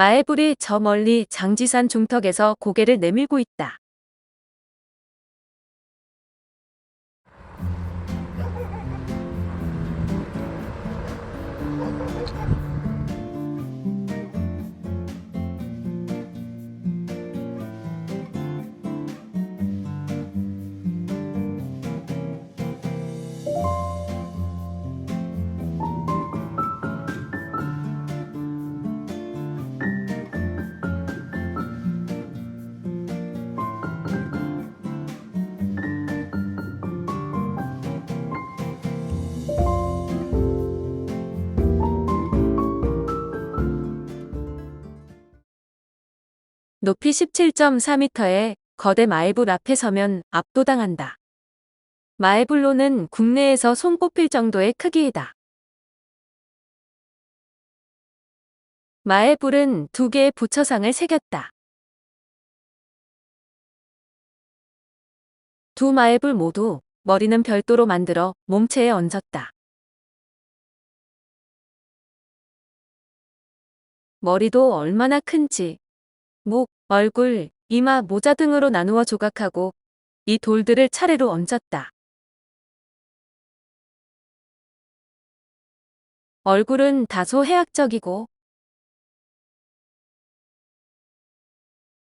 마애불이 저 멀리 장지산 중턱에서 고개를 내밀고 있다. 높이 17.4m의 거대 마애불 앞에 서면 압도당한다. 마애불로는 국내에서 손꼽힐 정도의 크기이다. 마애불은 두 개의 부처상을 새겼다. 두 마애불 모두 머리는 별도로 만들어 몸체에 얹었다. 머리도 얼마나 큰지 목, 얼굴, 이마, 모자 등으로 나누어 조각하고 이 돌들을 차례로 얹었다. 얼굴은 다소 해학적이고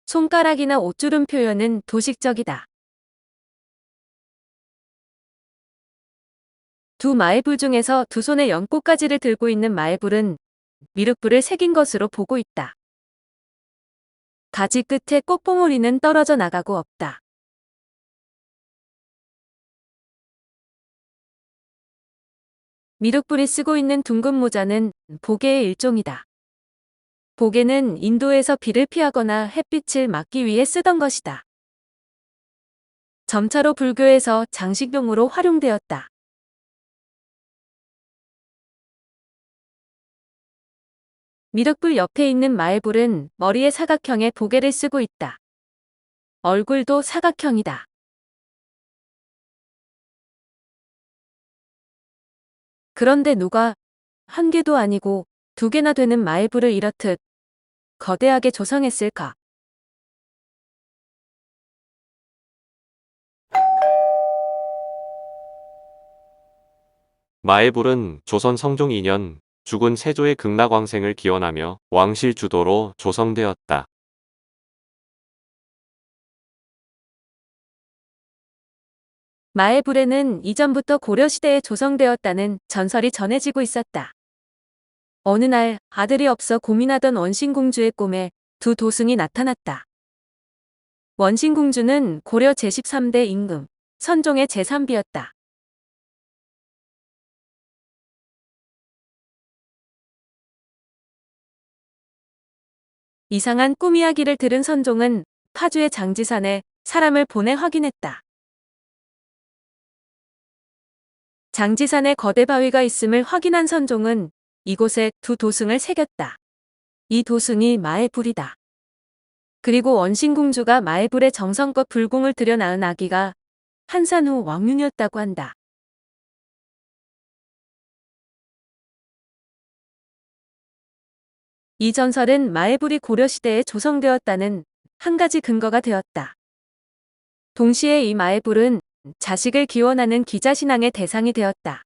손가락이나 옷주름 표현은 도식적이다. 두 마애불 중에서 두 손에 연꽃가지를 들고 있는 마애불은 미륵불을 새긴 것으로 보고 있다. 가지 끝에 꽃봉오리는 떨어져 나가고 없다. 미륵불이 쓰고 있는 둥근 모자는 보게의 일종이다. 보게는 인도에서 비를 피하거나 햇빛을 막기 위해 쓰던 것이다. 점차로 불교에서 장식용으로 활용되었다. 미륵불 옆에 있는 마애불은 머리에 사각형의 보게를 쓰고 있다. 얼굴도 사각형이다. 그런데 누가 한 개도 아니고 두 개나 되는 마애불을 이렇듯 거대하게 조성했을까? 마애불은 조선 성종 2년 죽은 세조의 극락왕생을 기원하며 왕실 주도로 조성되었다. 마애불에는 이전부터 고려시대에 조성되었다는 전설이 전해지고 있었다. 어느 날 아들이 없어 고민하던 원신공주의 꿈에 두 도승이 나타났다. 원신공주는 고려 제13대 임금, 선종의 제3비였다. 이상한 꿈 이야기를 들은 선종은 파주의 장지산에 사람을 보내 확인했다. 장지산에 거대 바위가 있음을 확인한 선종은 이곳에 두 도승을 새겼다. 이 도승이 마애불이다. 그리고 원신공주가 마애불에 정성껏 불공을 들여 낳은 아기가 한산 후 왕윤이었다고 한다. 이 전설은 마애불이 고려시대에 조성되었다는 한 가지 근거가 되었다. 동시에 이 마애불은 자식을 기원하는 기자신앙의 대상이 되었다.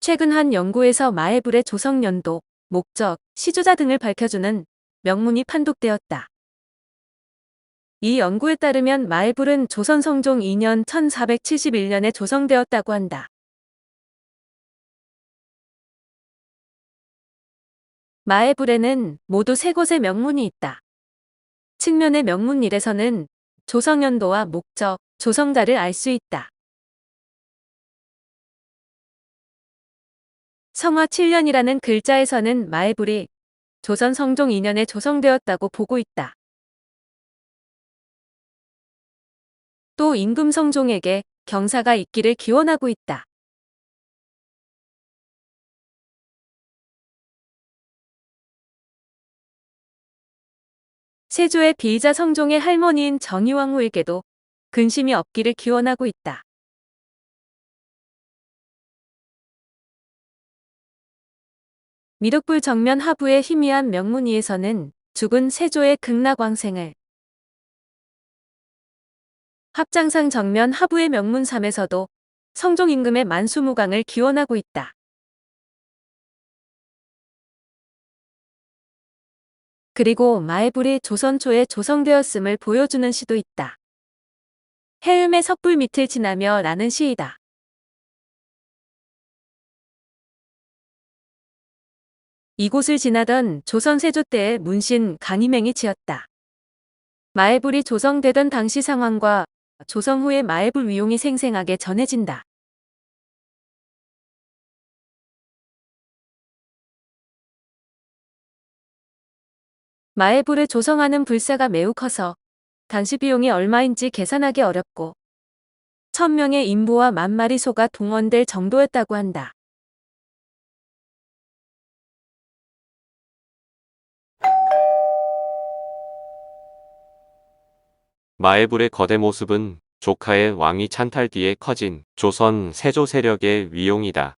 최근 한 연구에서 마애불의 조성 연도, 목적, 시조자 등을 밝혀주는 명문이 판독되었다. 이 연구에 따르면 마애불은 조선 성종 2년 1471년에 조성되었다고 한다. 마애불에는 모두 세 곳의 명문이 있다. 측면의 명문 1에서는 조성 연도와 목적, 조성자를 알 수 있다. 성화 7년이라는 글자에서는 마애불이 조선 성종 2년에 조성되었다고 보고 있다. 또 임금 성종에게 경사가 있기를 기원하고 있다. 세조의 비자 성종의 할머니인 정의왕후에게도 근심이 없기를 기원하고 있다. 미륵불 정면 하부의 희미한 명문위에서는 죽은 세조의 극락왕생을 합장상 정면 하부의 명문 3에서도 성종 임금의 만수무강을 기원하고 있다. 그리고 마애불이 조선 초에 조성되었음을 보여주는 시도 있다. 해음의 석불 밑을 지나며 라는 시이다. 이곳을 지나던 조선 세조 때의 문신 강희맹이 지었다. 마애불이 조성되던 당시 상황과 조성 후의 마애불 위용이 생생하게 전해진다. 마애불을 조성하는 불사가 매우 커서 당시 비용이 얼마인지 계산하기 어렵고 천명의 인부와 만마리 소가 동원될 정도였다고 한다. 마애불의 거대 모습은 조카의 왕위 찬탈 뒤에 커진 조선 세조 세력의 위용이다.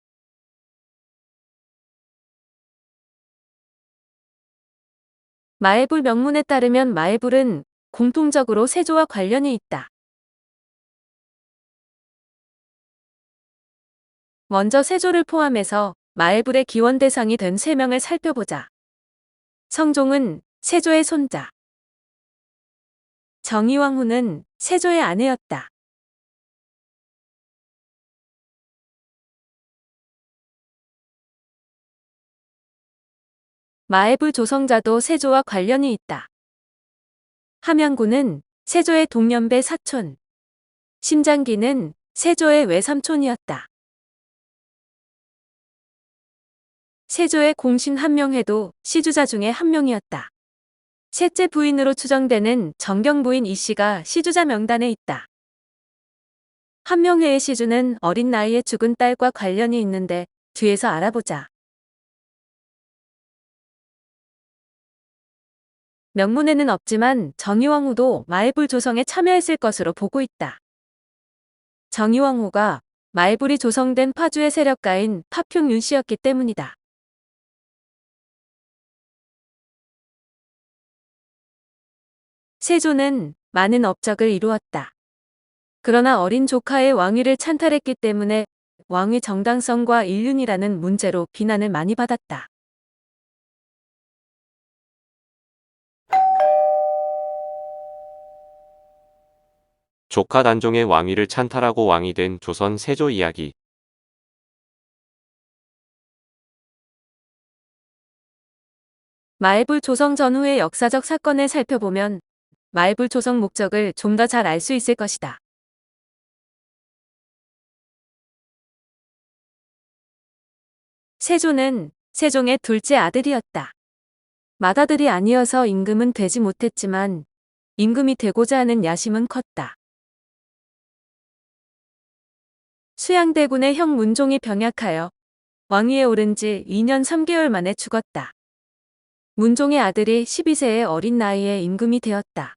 마애불 명문에 따르면 마애불은 공통적으로 세조와 관련이 있다. 먼저 세조를 포함해서 마애불의 기원 대상이 된 세 명을 살펴보자. 성종은 세조의 손자. 정의왕후는 세조의 아내였다. 마애불 조성자도 세조와 관련이 있다. 함양구는 세조의 동년배 사촌, 심장기는 세조의 외삼촌이었다. 세조의 공신 한명회도 시주자 중에 한 명이었다. 셋째 부인으로 추정되는 정경 부인 이 씨가 시주자 명단에 있다. 한명회의 시주는 어린 나이에 죽은 딸과 관련이 있는데 뒤에서 알아보자. 명문에는 없지만 정의왕후도 마애불 조성에 참여했을 것으로 보고 있다. 정의왕후가 마애불이 조성된 파주의 세력가인 파평 윤 씨였기 때문이다. 세조는 많은 업적을 이루었다. 그러나 어린 조카의 왕위를 찬탈했기 때문에 왕위 정당성과 인륜이라는 문제로 비난을 많이 받았다. 조카 단종의 왕위를 찬탈하고 왕이 된 조선 세조 이야기. 마애불 조성 전후의 역사적 사건을 살펴보면 마애불 조성 목적을 좀 더 잘 알 수 있을 것이다. 세조는 세종의 둘째 아들이었다. 맏아들이 아니어서 임금은 되지 못했지만 임금이 되고자 하는 야심은 컸다. 수양대군의 형 문종이 병약하여 왕위에 오른 지 2년 3개월 만에 죽었다. 문종의 아들이 12세의 어린 나이에 임금이 되었다.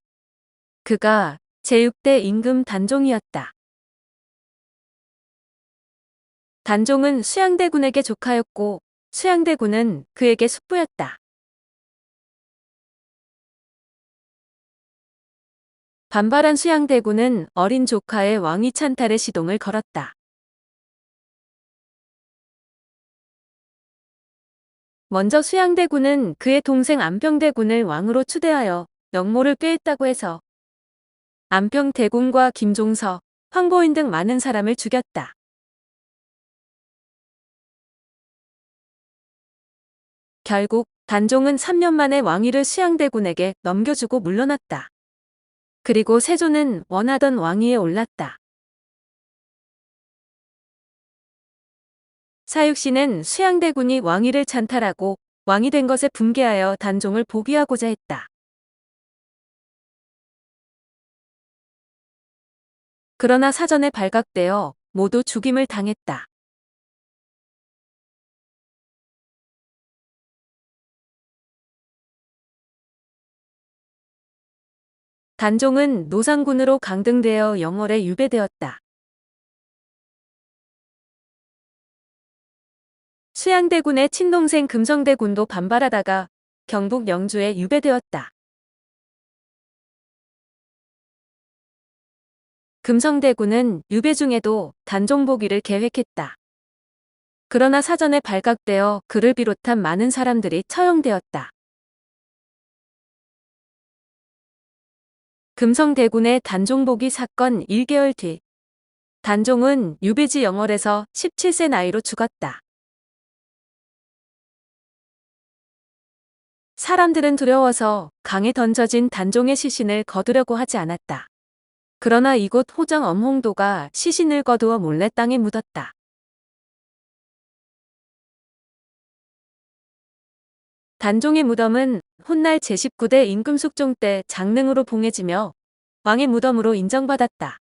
그가 제6대 임금 단종이었다. 단종은 수양대군에게 조카였고 수양대군은 그에게 숙부였다. 반발한 수양대군은 어린 조카의 왕위 찬탈의 시동을 걸었다. 먼저 수양대군은 그의 동생 안평대군을 왕으로 추대하여 역모를 꾀했다고 해서 안평대군과 김종서, 황보인 등 많은 사람을 죽였다. 결국 단종은 3년 만에 왕위를 수양대군에게 넘겨주고 물러났다. 그리고 세조는 원하던 왕위에 올랐다. 사육씨는 수양대군이 왕위를 찬탈하고 왕이 된 것에 분개하여 단종을 포기하고자 했다. 그러나 사전에 발각되어 모두 죽임을 당했다. 단종은 노상군으로 강등되어 영월에 유배되었다. 수양대군의 친동생 금성대군도 반발하다가 경북 영주에 유배되었다. 금성대군은 유배 중에도 단종보기를 계획했다. 그러나 사전에 발각되어 그를 비롯한 많은 사람들이 처형되었다. 금성대군의 단종보기 사건 1개월 뒤 단종은 유배지 영월에서 17세 나이로 죽었다. 사람들은 두려워서 강에 던져진 단종의 시신을 거두려고 하지 않았다. 그러나 이곳 호정 엄홍도가 시신을 거두어 몰래 땅에 묻었다. 단종의 무덤은 훗날 제19대 임금숙종 때 장릉으로 봉해지며 왕의 무덤으로 인정받았다.